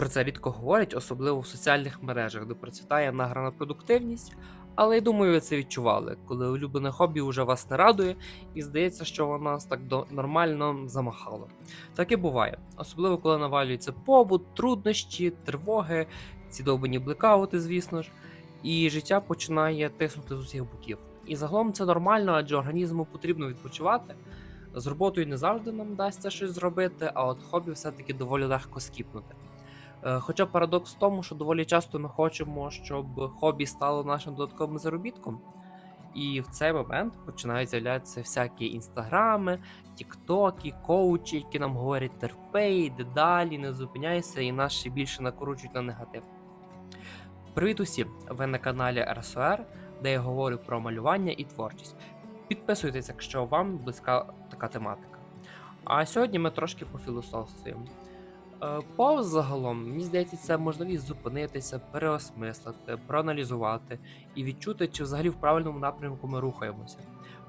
Про це рідко говорять, особливо в соціальних мережах, де процвітає награна продуктивність. Але я думаю, ви це відчували, коли улюблене хобі вже вас не радує, і здається, що воно нас так до- нормально замахало. Так і буває, особливо коли навалюється побут, труднощі, тривоги, ці довбані блекаути, звісно ж, і життя починає тиснути з усіх боків. І загалом це нормально, адже організму потрібно відпочивати. З роботою не завжди нам вдасться щось зробити, а от хобі все-таки доволі легко скіпнути. Е, Хоча парадокс в тому, що доволі часто ми хочемо, щоб хобі стало нашим додатковим заробітком. І в цей момент починають з'являтися всякі інстаграми, тіктоки, коучі, які нам говорять терпей, йди далі, не зупиняйся, і нас ще більше накручують на негатив. Привіт усім! Ви на каналі РСОР, де я говорю про малювання і творчість. Підписуйтесь, якщо вам близька така тематика. А сьогодні ми трошки пофілософствуємо. Е, Пауз загалом, мені здається, це можливість зупинитися, переосмислити, проаналізувати і відчути, чи взагалі в правильному напрямку ми рухаємося.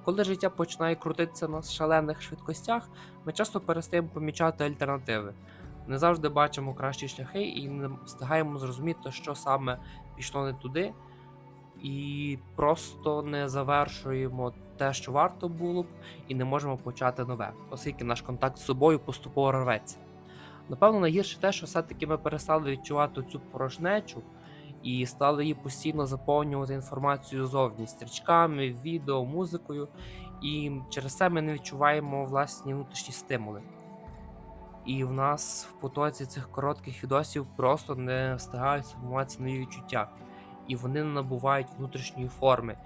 Коли життя починає крутитися на шалених швидкостях, ми часто перестаємо помічати альтернативи. Не завжди бачимо кращі шляхи і не встигаємо зрозуміти, що саме пішло не туди, і просто не завершуємо те, що варто було б, і не можемо почати нове, оскільки наш контакт з собою поступово рветься. Напевно, найгірше те, що все-таки ми перестали відчувати цю порожнечу і стали її постійно заповнювати інформацією зовні стрічками, відео, музикою, і через це ми не відчуваємо власні внутрішні стимули. І в нас в потоці цих коротких відосів просто не встигають сформуватися нові відчуття, і вони не набувають внутрішньої форми,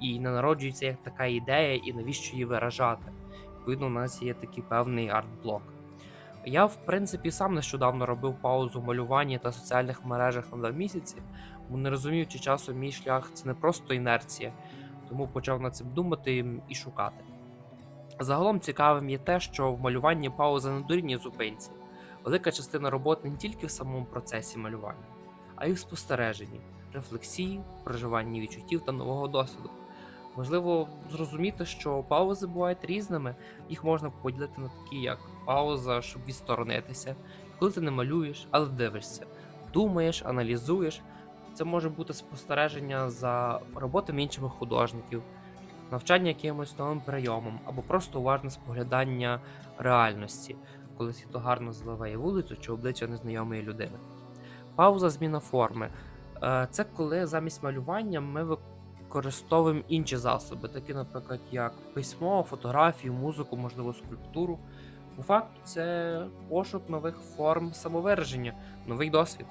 і не народжується як така ідея, і навіщо її виражати. Відповідно, у нас є такий певний арт-блок. Я, в принципі, сам нещодавно робив паузу в малюванні та соціальних мережах на два місяці, бо не розумів, чи часом мій шлях це не просто інерція, тому почав над цим думати і шукати. Загалом цікавим є те, що в малюванні пауза не дорівнює зупинці. Велика частина роботи не тільки в самому процесі малювання, а й в спостереженні, рефлексії, проживанні відчуттів та нового досвіду. Важливо зрозуміти, що паузи бувають різними, їх можна поділити на такі, як пауза, щоб відсторонитися, коли ти не малюєш, але дивишся, думаєш, аналізуєш. Це може бути спостереження за роботами іншими художників, навчання якимось новим прийомом, або просто уважне споглядання реальності, коли світло гарно заливає вулицю чи обличчя незнайомої людини. Пауза зміна форми. Е, Це коли замість малювання ми використовуємо інші засоби, такі, наприклад, як письмо, фотографію, музику, можливо, скульптуру. По факту, це пошук нових форм самовираження, новий досвід.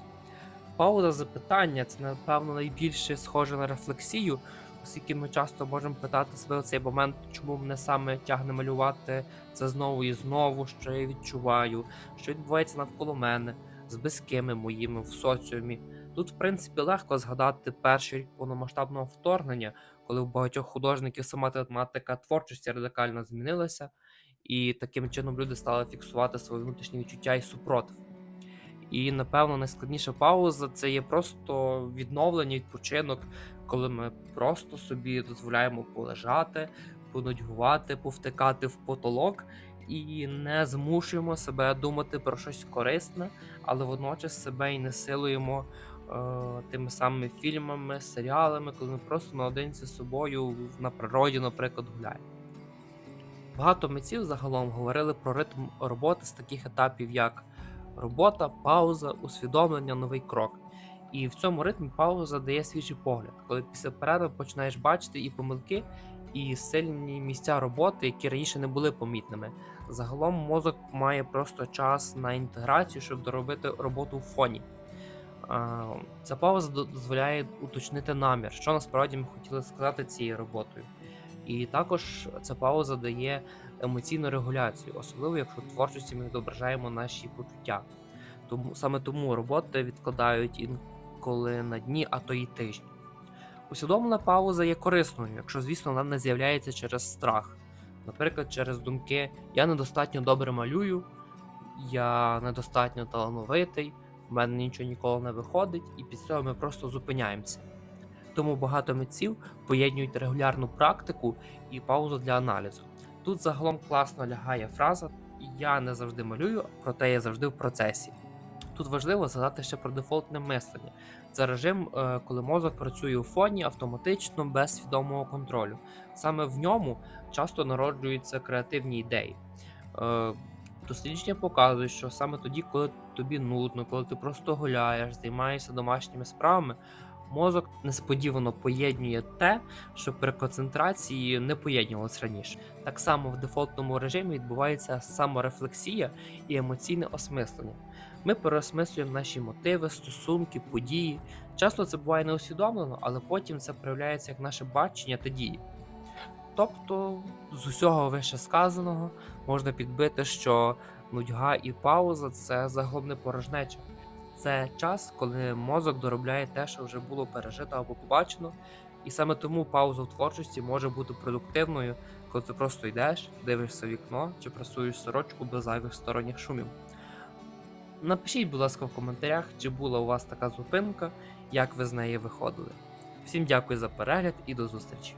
Пауза запитання це, напевно, найбільше схоже на рефлексію, оскільки ми часто можемо питати себе у цей момент, чому мене саме тягне малювати це знову і знову, що я відчуваю, що відбувається навколо мене, з близькими моїми в соціумі. Тут, в принципі, легко згадати перший рік повномасштабного вторгнення, коли у багатьох художників сама тематика творчості радикально змінилася, і таким чином люди стали фіксувати свої внутрішні відчуття і супротив. І напевно найскладніша пауза це є просто відновлення, відпочинок, коли ми просто собі дозволяємо полежати, понудьгувати, повтикати в потолок і не змушуємо себе думати про щось корисне, але водночас себе і не силуємо тими самими фільмами, серіалами, коли ми просто наодинці з собою на природі, наприклад, гуляємо. Багато митців загалом говорили про ритм роботи з таких етапів, як робота, пауза, усвідомлення, новий крок. І в цьому ритмі пауза дає свіжий погляд, коли після перерви починаєш бачити і помилки, і сильні місця роботи, які раніше не були помітними. Загалом мозок має просто час на інтеграцію, щоб доробити роботу в фоні. Ця пауза дозволяє уточнити намір, що насправді ми хотіли сказати цією роботою. І також ця пауза дає емоційну регуляцію, особливо якщо в творчості ми відображаємо наші почуття. Тому саме тому роботи відкладають інколи на дні, а то й тижні. Усвідомлена пауза є корисною, якщо, звісно, вона не з'являється через страх. Наприклад, через думки Я недостатньо добре малюю, я недостатньо талановитий, в мене нічого ніколи не виходить, і під цього ми просто зупиняємося. Тому багато митців поєднують регулярну практику і паузу для аналізу. Тут загалом класно лягає фраза Я не завжди малюю, проте я завжди в процесі. Тут важливо згадати ще про дефолтне мислення. Це режим, е, коли мозок працює у фоні автоматично без свідомого контролю. Саме в ньому часто народжуються креативні ідеї. Е, Дослідження показують, що саме тоді, коли тобі нудно, коли ти просто гуляєш, займаєшся домашніми справами, мозок несподівано поєднує те, що при концентрації не поєднувалось раніше. Так само в дефолтному режимі відбувається саморефлексія і емоційне осмислення. Ми переосмислюємо наші мотиви, стосунки, події. Часто це буває неусвідомлено, але потім це проявляється як наше бачення та дії. Тобто, з усього вище сказаного можна підбити, що нудьга і пауза це заглобне порожнеча. Це час, коли мозок доробляє те, що вже було пережито або побачено, і саме тому пауза в творчості може бути продуктивною, коли ти просто йдеш, дивишся вікно чи прасуєш сорочку без зайвих сторонніх шумів. Напишіть, будь ласка, в коментарях, чи була у вас така зупинка, як ви з неї виходили. Всім дякую за перегляд і до зустрічі!